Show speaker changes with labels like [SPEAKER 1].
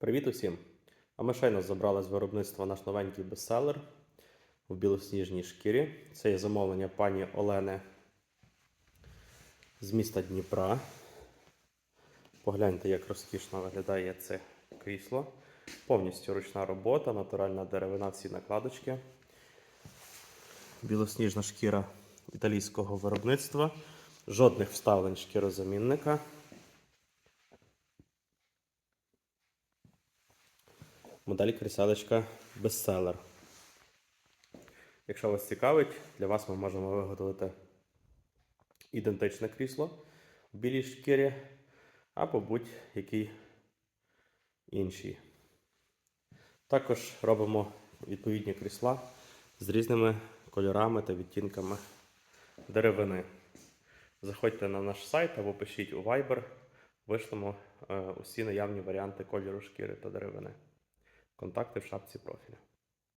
[SPEAKER 1] Привіт усім! А ми щойно забрали з виробництва наш новенький бестселер в білосніжній шкірі. Це є замовлення пані Олени з міста Дніпра. Погляньте, як розкішно виглядає це крісло. Повністю ручна робота, натуральна деревина, всі накладочки. Білосніжна шкіра італійського виробництва. Жодних вставлень шкірозамінника. Модель кріселечка бестселер. Якщо вас цікавить, для вас ми можемо виготовити ідентичне крісло в білій шкірі або будь-який інший. Також робимо відповідні крісла з різними кольорами та відтінками деревини. Заходьте на наш сайт або пишіть у Viber, вишлемо е, усі наявні варіанти кольору шкіри та деревини. Контакти в шапці профіля.